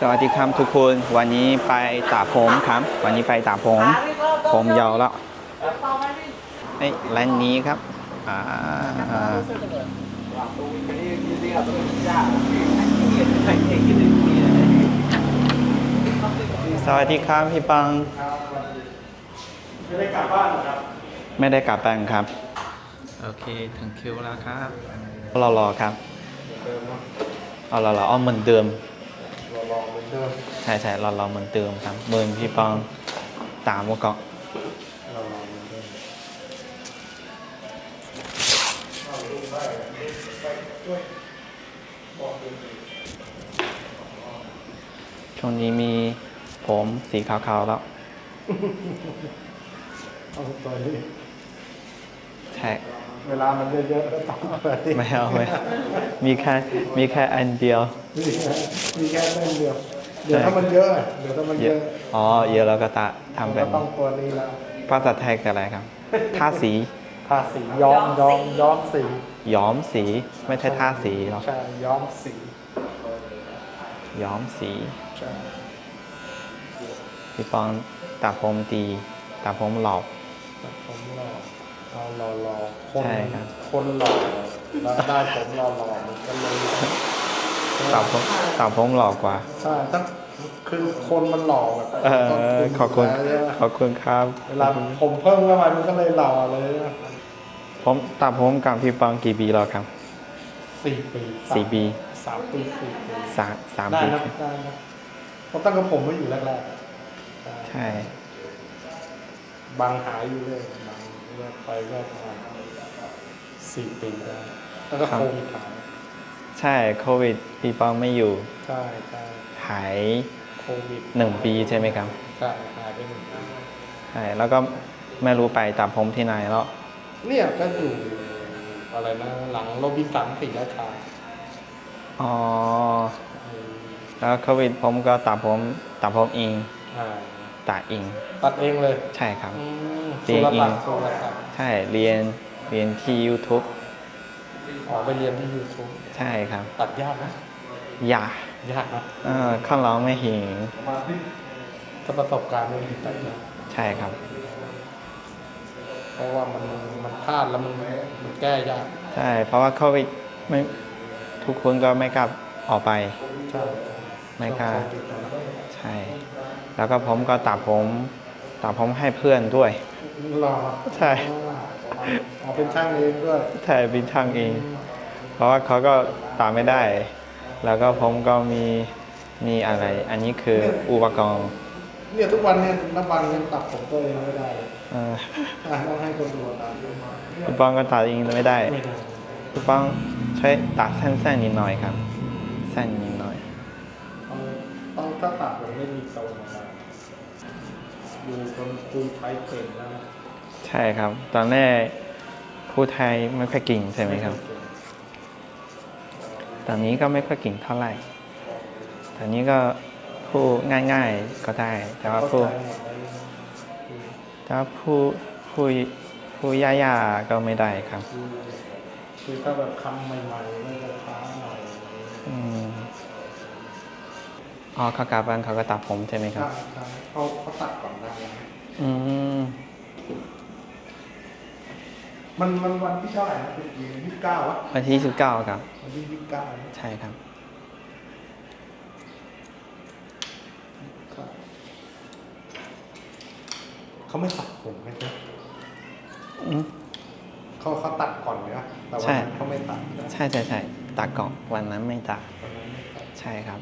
สวัสดีครับทุกคน วันนี้ไปตัดผมครับ วันนี้ไปตัดผม ผมยาวแล้วเอ้ยร้านนี้ครับอ่าอ่าสวัสดีครับพี่ปัง ไม่ได้กลับบ้านเหรอครับ ไม่ได้กลับบ้านครับ โอเคถึงคิวแล้วครับรอรอครับเดิมเนาะเอารอรอเอาเหมือนเดิมเรา ลองเหมือนเดิมใช่ใช่รอรอเหมือนเดิมครับเหมือนพี่ปังตามมาก่อนเราลองเหมือนเดิมช่วงนี้มีผมสีขาวๆแล้ว เอาตัวนี้ใช่ เวลามันเยอะๆก็ต้องเปิดดิไม่เอาไม่เอามีแค่มีแค่อันเดียว มีแค่มีแค่เส้นเดียว เดี๋ยวถ้ามันเยอะอะเดี๋ยวถ้ามันเยเยอะอะอ๋อเยอะแล้วก็ตะทำมันเป็ก็นต้องตัวนี้แล้วภาษาไทยคืออะไรครับท่าสีทาสีย้อมย้อมย้อมสี ย้อมสีไม่ใช่ท่าสีหรอกใช่ย้อมสี ย้อมสีใช่พี่ปองตัดผมดีตัดผมหลอกแต่ผมหล่อเอาหล่อหล่อๆคนใช่ครับคนหล่อแล้วได้ผมหล่อหล่อๆมันก็เลย หล่อตัดผมตัดผมหลอกกว่าใช่ตั้งคือคนมันหล่อแบบเอต้นอทุนขอบคุณยู่แล้วใช่ไหมขอบคุณครับเวลาผมเพิ่มเข้าไปมันก็เลยหล่อเลยนะผมตัดผมกับพี่ปองกี่ปีแล้วครับสี่ปีสี่ปีสามปีสี่ปีสามสามได้ปีนะได้นะเพราะตั้งกับผมไม่อยู่แรกๆใช่ใช่ บางหายอยู่เลยบางเลิกไปก็ประมาณสี่ปีได้แล้วก็โควิดหาย ใช่โควิดพี่ปองไม่อยู่ใช่ใช่หายโควิดหนึ่งปีใช่ไหมครับใช่หายไปหนึ่งปีใช่แล้วก็ไม่รู้ไปตัดผมที่ไหนแล้วเนี่ยก็อยู่อะไรนะหลังโรบินสันศรีราชาอ๋อแล้วโควิดผมก็ตัดผมตัดผมเองอ่าตัดเองตัดเองเลย ใช่ครับอืมเรียนเองสุรศักดิ์ใช่เรียนเรียนที่ YouTube ออกไปเรียนที่ยูทูบใช่ครับ ตัดยากนะอย่ายากนะเออข้างร้องไม่เหิงถ้าประสบการณ์ไม่มีตัดยากใช่ครับ เพราะว่ามันมันพลาดแล้วมันมันแก้ยากใช่ เพราะว่าโควิดไม่ทุกคนก็ไม่กลับออกไป ใช่ไม่กล้าช่วงโควิดนะใช่ แล้วก็ผมก็ตัดผมตัดผมให้เพื่อนด้วย รอ ใช่ อ๋อ เป็นช่างเองด้วยใช่เป็นช่างเอง เพราะว่าเขาก็ตัดไม่ได้ แล้วก็ผมก็มีมีอะไร อันนี้คืออุปกรณ์เนี่ยทุกวันเนี่ยนับวันยังตัดผมตัวเองไม่ได้เลยเอออะต้องให้คนดูตัดพี่ป้องก็ตัดเองไม่ได้ไม่ได้พี่ป้องช่วยตัดสั้นๆนิดหน่อยครับสั้นนิดหน่อยต้องต้องถ้าตัดผมไม่มีทรงออกมาดูคนคุยไทยเก่งแล้วนะ ใช่ครับ ตอนแรก พูดไทยไม่ค่อยเก่งใช่ไหมครับ ตอนนี้ก็ไม่ค่อยเก่งเท่าไหร่ ตอนนี้ก็พูดง่าย ๆก็ได้ แต่ว่าพูดเข้าใจหมดแล้วแต่ว่าพูดพูดพูดยากๆก็ไม่ได้ครับคือคือถ้าแบบคำใหม่ๆมันจะช้าหน่อยอืมอ๋อเขากลับบ้านเขาก็ตัดผมใช่ไหมครับใช่ใช่เขาเขาตัดก่อนได้นะอืม มันมันวันที่เท่าไหร่นะเป็นยี่สิบเก้าวะวันที่สิบเก้าครับ วันที่ยี่สิบเก้าใช่ครับ เขาไม่ตัดผมไหมครับอืมเขาเขาตัดก่อนเนี่ยแต่วันใช่นั้นเขาไม่ตัดนะใช่ใช่ใช่ตัดก่อนวันนั้นไม่ตัดวันนั้นไม่ตัด ใช่ครับ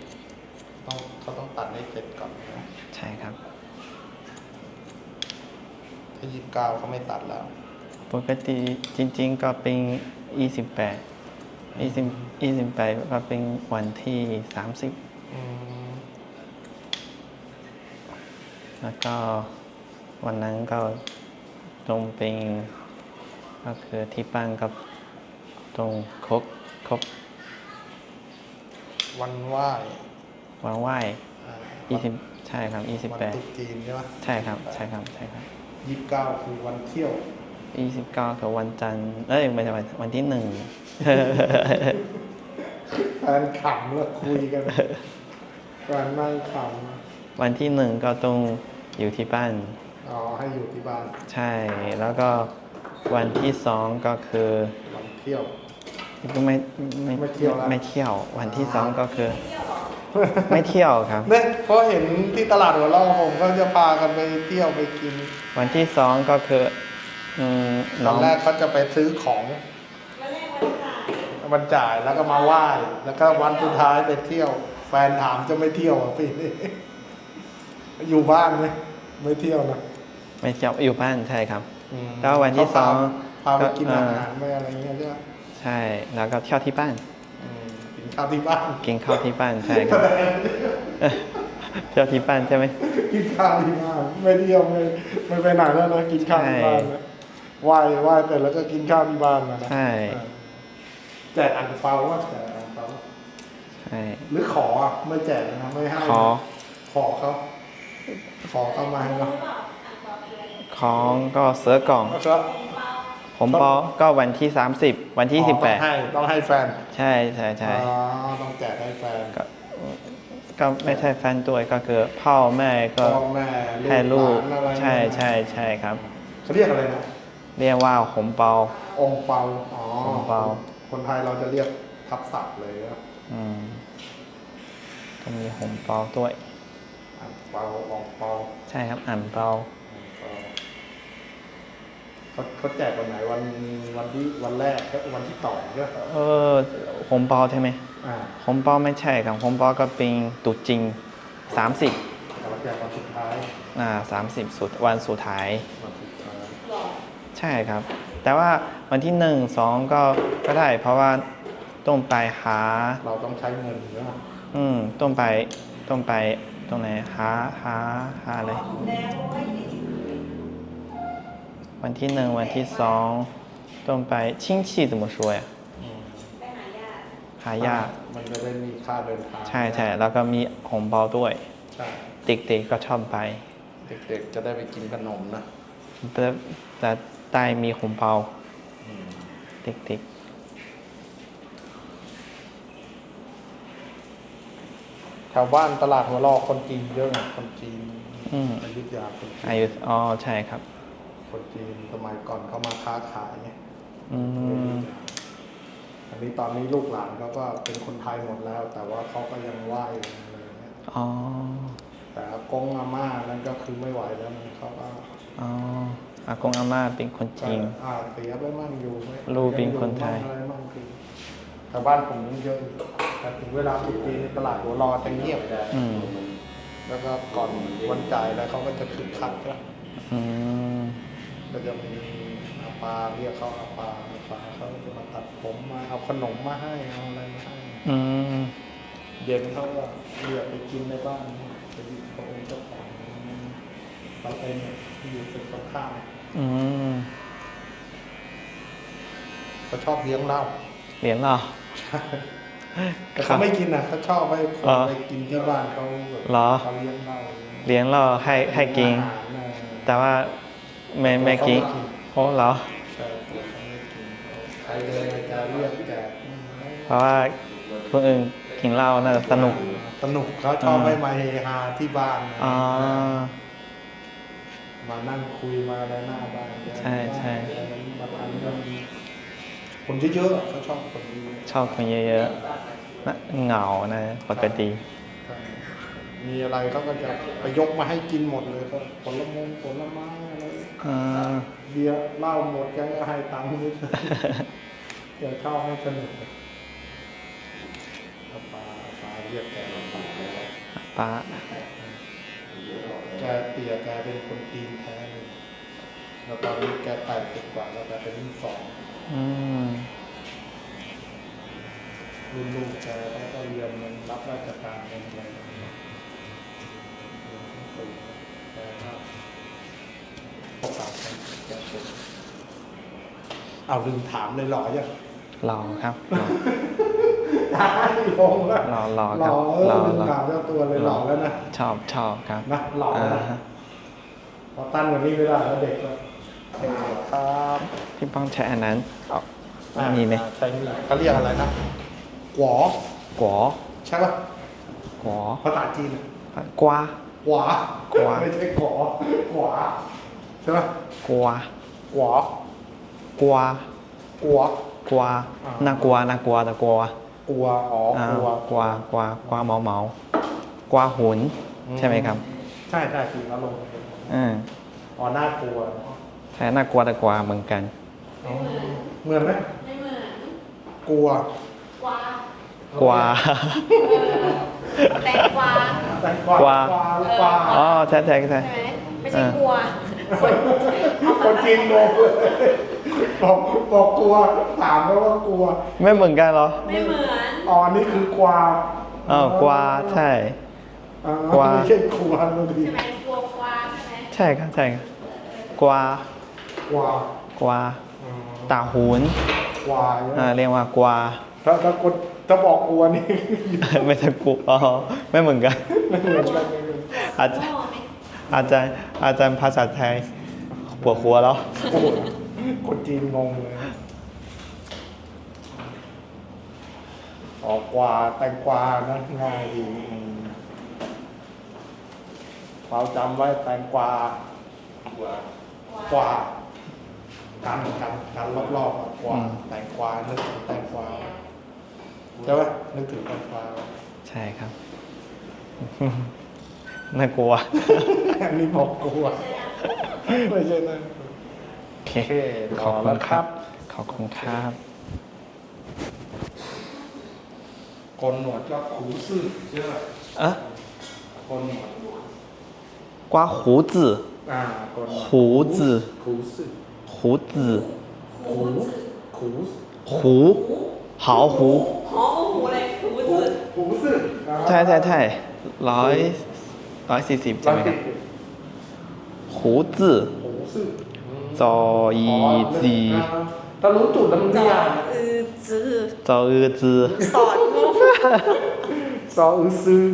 ต้องเขาต้องตัดให้เสร็จก่อนนะใช่ครับ ถ้ายี่สิบเก้าเขาไม่ตัดแล้ว ปกติจริงๆก็เป็นยี่สิบแปดยี่สิบยี่สิบแปดก็เป็นวันที่สามสิบอืมแล้วก็วันนั้นก็ตรงเป็นก็คือที่บ้านก็ตรงครบครบวันไหว้วันไหว้อ่ายี่สิบใช่ครับยี่สิบวันแปดตรุษจีนใช่ไหมใช่ครับ ใช่ครับ ใช่ครับ ยี่สิบเก้าคือวันเที่ยว ยี่สิบเก้ากับวันจันทร์เอ้ยไม่ใช่วันวันที่หนึ่ง แฟนขำแล้วคุยกันเอการนั่งขวันที่หนึ่งก็ต้องอยู่ที่บ้านำอ๋อให้อยู่ที่บ้านใช่ แล้วก็วันที่สองก็คือวันเที่ยวก็ไม่ไม่ไม่เที่ยวละ ไม่เที่ยว วันที่สองก็คือ ไม่เที่ยวครับ เนี่ยเพราะเห็นที่ตลาดหัวเราะผมก็จะพากันไปเที่ยวไปกินวันที่สองก็คืออืม ตน้ออนงแรกเขาจะไปซื้อของวันจ่ายแล้วก็มาไหว้แล้วก็วันสุดท้ายไปเที่ยว แฟนถามจะไม่เที่ยวอะพี่อยู่บ้านไหมไม่เที่ยวนะไม่เที่ยวอยู่บ้านใช่ครับอืมแล้ววันที่สองพาไปกินก็อาเอ่อหารไปอะไรเงี้ยใช่ไหมใช่ แล้วก็เที่ยวที่บ้านอืมกินข้าวที่บ้านกินข้าวที่บ้านใช่ครับเที่ยวที่บ้านใช่ไหมกินข้าวที่บ้านไม่เที่ยวไม่ไม่ไปไหนแล้วนะกินข้าวที่บ้านนะ ไหว้ไหว้เสร็จแล้วก็กินข้าวที่บ้านนะนะใช่เออแจกอังเปาว่าแจกอังเปาใช่หรือขออะไม่แจกนะไม่ให้ขอ ขอเขาขอเข้ามาให้เขาของก็เสือกล่องแล้วก็ผมปอก็วันที่ 30 วันที่อ๋อต้องให้ต้องให้แฟน18ใช่ใช่ใช่อ๋อต้องแจกให้แฟนก็ก็ไม่ใช่แฟนตัวก็คือพ่อแม่ก็พ่อแม่ให้ลูกหานอะไรใช่ใช่ใช่ครับเขาเรียกอะไรนะ เรียกว่าหงเปา องค์เปาอ๋อองค์เปา คนไทยเราจะเรียกทับศัพท์เลยนะอืมก็มีหงเปาด้วย อังเปาองค์เปาใช่ครับอ่านเปาเขาเขาแจกวันไหนวันวันที่วันแรกก็วันที่สองใช่ไหมเออหงเปาใช่ไหมอ่าหงเปาไม่ใช่ครับหงเปาก็เป็นตุจริง30เราแจกวันสุดท้ายอ่า30สุดวันสุดท้ายวันสุดท้าย ใช่ครับ แต่ว่าวันที่หนึ่งสองก็ก็ได้ เพราะว่าต้องไปหา เราต้องใช้เงินเยอะ อืมต้องไปต้องไปตรงไหนหาหาหาอะไรวันที่หนึ่งวันที่สองต้องไป亲戚怎么说呀หาญาติ มันจะได้มีค่าเดินทาง ใช่ใช่แล้วก็มีหงเปาด้วย ใช่ เด็กๆก็ชอบไป เด็กๆจะได้ไปกินขนมนะ แต่แต่ ใต้มีหงเปาเด็กแถวบ้านตลาดหัวรอคนจีนเยอะนะคนจีนๆอืมอยุธยาคนจีนอายุอ๋อใช่ครับ คนจีนสมัยก่อนเขามาค้าขายไงอืม อันนี้ตอนนี้ลูกหลานเขาก็เป็นคนไทยหมดแล้ว แต่ว่าเขาก็ยังไหว้อยู่อะไรอย่างเงี้ยอ๋อ แต่อากงอาม่านั่นก็คือไม่ไหวแล้วนะเขาก็ อ๋อ อากงอาม่าเป็นคนจีนอ่าเสียไปมั่งอยู่ไม่ลูกเป็นคนไทยงออะไรมั่งคือแต่บ้านผมยังเยอะอยู่แต่ถึงเวลาตรุษจีนในตลาดหัวรอจะเงียบอืมแล้วก็ก่อนวันจ่ายแล้วเขาก็จะคึกคักแล้วอืมก็จะมีอาปาเรียกเขาอาปาอาปาเขาจะมาตัดผมมาเอาขนมมาให้เอาอะไรมาให้อืมเย็นเขาก็เรียกไปกินในบ้านไปอยู่เขาเป็นเจ้าของ เราเองเนี่ยที่อยู่ตึกตรงข้ามอืมเขาชอบเลี้ยงเหล้าเหรียญเหรอ แต่เขาไม่กินนะเขาชอบให้คนอ๋อไปกินที่บ้านเขาแบบเหรอ เขาเลี้ยงเหล้าเหรียญเหรอให้ให้กิน อาหารนะแต่ว่าไม่ไม่กินโอ้เหรอ ใช่ตัวเขาไม่กินใครเดินมาจะเรียกแจกเพราะว่าคนอื่นกินเหล้าน่าจะสนุก สนุกเขาชอบอ่า ให้มาเฮฮาที่บ้านนะอ๋อ มานั่งคุยมาอะไรหน้าบ้านใช่ใช่มาทำเรื่องคนเยอะๆเขาชอบคนเยอะชอบคนเยอะๆน่ะเหงานะปกติๆมีอะไรเขาก็จะไปยกมาให้กินหมดเลยก็ผลมงผลไม้อะไรอ่า เบียร์เหล้าหมดแกก็ให้ตังค์นิดเดี๋ยวเข้าให้สนุกเอาปลาปลาเรียกแกมาปลา ป้า แกเตียแกเป็นคนจีนแท้เลยแล้วตอนนี้แกแปดสิบกว่าแล้วแกเป็นรุ่นสองอืมรุ่นลูกแกเขาก็เรียนมันรับราชการเป็นอะไรเรียนหนังสือแกก็ประกาศแกเป็นเอาลืมถามเลยหล่อยังหล่อครับห ล่อได้ลงแล้วหล่อหล่อหครัล่บอเออหล่อลืมหล่อถามเจ้าตัวเลยหล่อแล้วนะชอบชอบครับ นะหล่ออ่าแล้วนะพอตั้งวันนี้ไม่ได้แล้วเด็กแล้วโอเคครับพี่ป้องใช้อันนั้นเอามีไหมใช้มีดเขาเรียกอะไรนะกวอกัวใช่ปะกอภาษาจีนอะกวาขวาขวา ไม่ใช่ขอขวาใช่ไหมกวาขวากวากลัวกวาอ่าน่ากลัวน่ากลัวแต่กลัว กลัวอ๋ออ่ากลัวกวากวากวาเมาเมา กวาหุน ใช่ไหมครับใช่ใช่จริงอารมณ์อืมอ๋อน่ากลัวใช่น่ากลัวแต่กวาเหมือนกันอ๋อเหมือนไหมไม่เหมือนกลัวกวางกวา แตงกวาแต่กวากวากวา กวาอ๋อใช่ใช่ใช่ ใช่ไหมไม่ใช่กลัวคนจีนงงเลยบอกบอกกลัวถามแล้วว่ากลัวไม่เหมือนกันเหรอไม่เหมือน อ๋อนี่คือกวาอ๋อกวาใช่ อ๋อกวา ไม่ใช่กลัวบางทีใช่ไหมกลัวกวางใช่ไหมใช่ครับใช่ครับกวากวากวาอืมตาหุนกวาเนี่ยอ่าเรียกว่ากวา ถ้าถ้าคนถ้าบอกกลัวนี่ ไม่ใช่กลัวอ๋อไม่เหมือนกัน ไม่เหมือนกันเลยอาจารย์โง่ไหมอาจารย์อาจารย์ภาษาไทยปวดหัวแล้ว โอ้โหคนจีนงงเลย ออกกวาแตงกวานะง่ายดีอืมเราจำไว้แตงกวา กวากันกันกันรอบๆอะกวาอืมแตงกวานึกถึงแตงกวาใช่ไหมนึกถึงแตงกวาใช่ครับน่ากลัวอันนี้บอกกลัวไม่ใช่นะโอเคโอเคขอบคุณครับต่อแล้วครับ ขอบคุณครับ กนหนวดก็ขูซื่อใช่ไหม เอ๊ะ โกนหนวด 刮胡子 อ่าโกนหนวด 胡子 ขูซื่อ 胡子 ขูขู 胡好胡 หอหูเลยหู ขู สึก ขูซื่อ ใช่ใช่ใช่ร้อยร้อยสี่สิบใช่ไหมครับ胡子 ขูซื่อ จออีจี ถ้ารู้จุดแล้วมัน จ ไม่ อย าก อือจือจออือจือสอนงูซออือซื้อ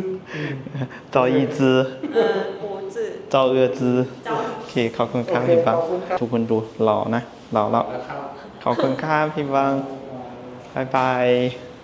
จออีจือเออหูจือจออือจือจอโอเคขอบคุณครับพี่บังทุกคนดูหล่อนะหล่อแล้วนะครับขอบคุณครับพี่บังบายบาย